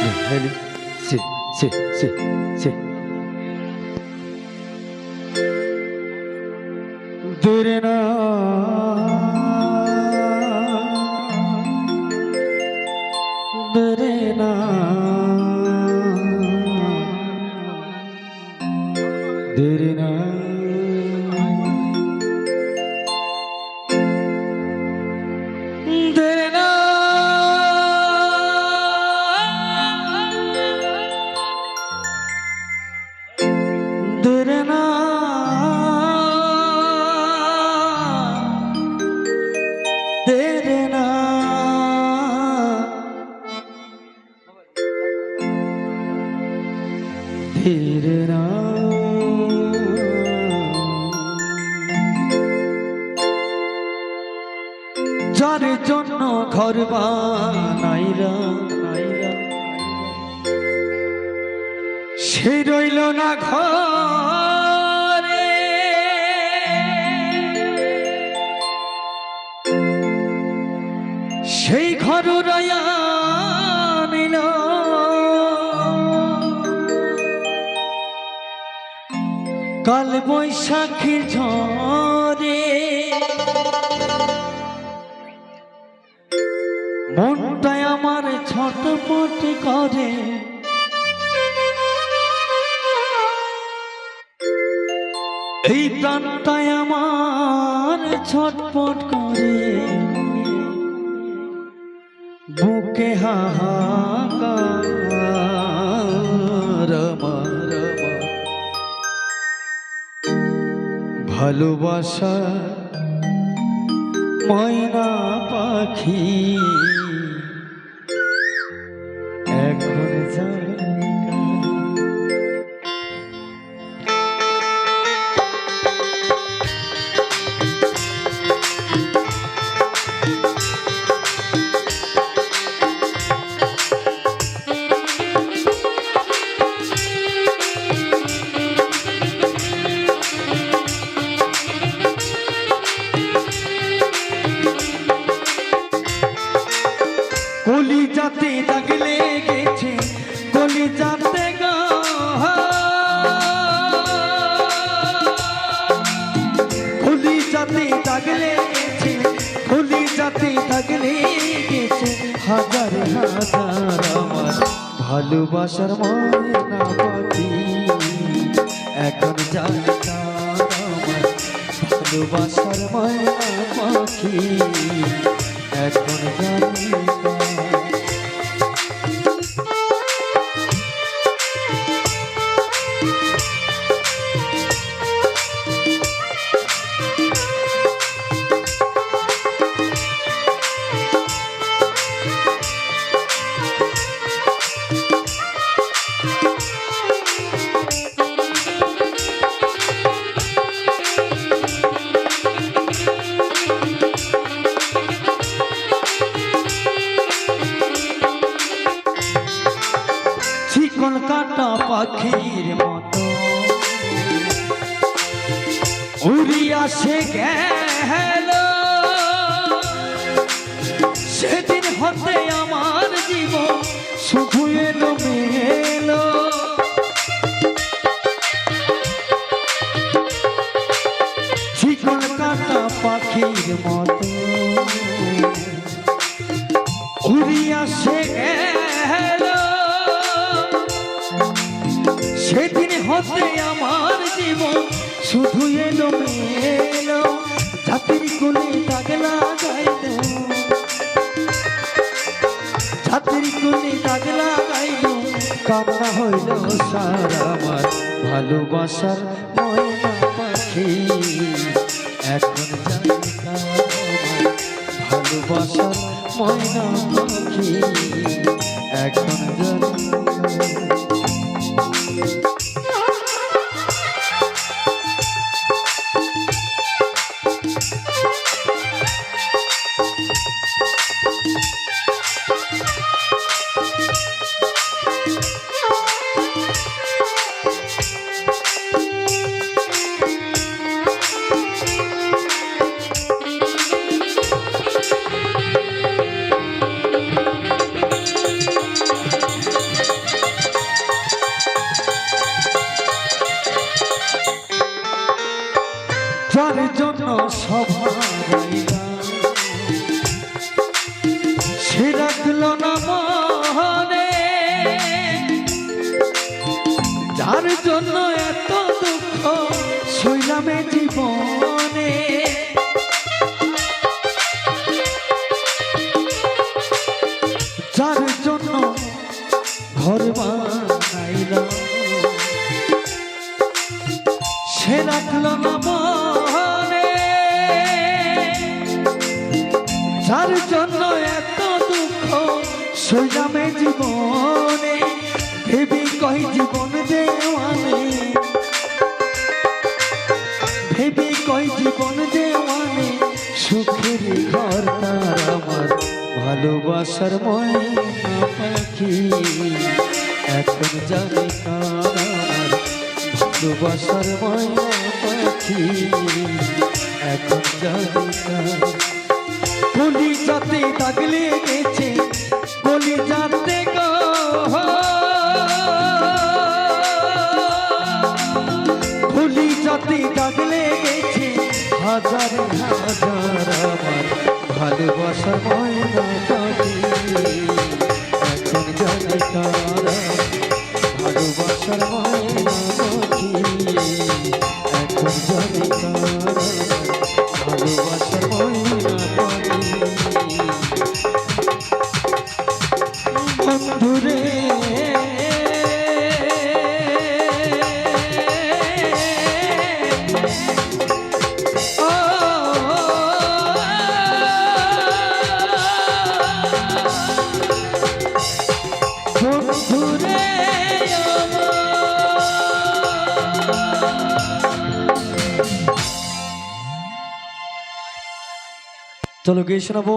Dönmeli si si si si Derine derine যার জন্য ঘর বানাইরা। নাইরা সে রইল না ঘরে। সেই ঘর রয়া নিল। কাল বৈশাখীর ঝরে মনটাই আমার ছটপট করে এই প্রাণটাই আমার ছটপট করে বুকে হাহাকার। ভালোবাসা ময়না পাখি এখন কলি যাতে দাগ লেগেছে কলি যাতে কলি যাতে দাগ লেগেছে যাতে দাগ হাজার হাজার আমার ভালোবাসার ময়না পাখি এখন জানি তার আমার ভালোবাসার ময়না পাখি এখন উড়িয়া সে গেল। সেদিন হতে আমার জীবন শুধু এলো চিকন কাটা পাখির মতো সেদিন হতে আমার জীবন শুধু এলো মেলো, জাতির কোলে দাগ লাগাইল। জাতির কোলে দাগ লাগাইল কামনা হইল সারা আমার ভালোবাসার ময়না পাখি। এখন ভালোবাসার ময়না পাখি। এখন জানি ঘর বানাইলাম। সে রাখল না মনে। যার জন্য এত দুঃখ সইলামে জীবনে। ভেবি কই জীবন দেওয়ানে? ভেবি কই জীবন দেওয়ানে? সুখের ঘর ভালোবাসার এখন জানি কার ভালোবাসার পাখি এখন জানি কার। গলি যাতে দাগ লেগেছে গলি যাতে গলি যাতে দাগ লেগেছে হাজার হাজার আমার ভালোবাসা ময়না পাখি এখন জানি তারা ভালোবাসার ময়না পাখি এখন জানি চলো গিয়ে শোনাবো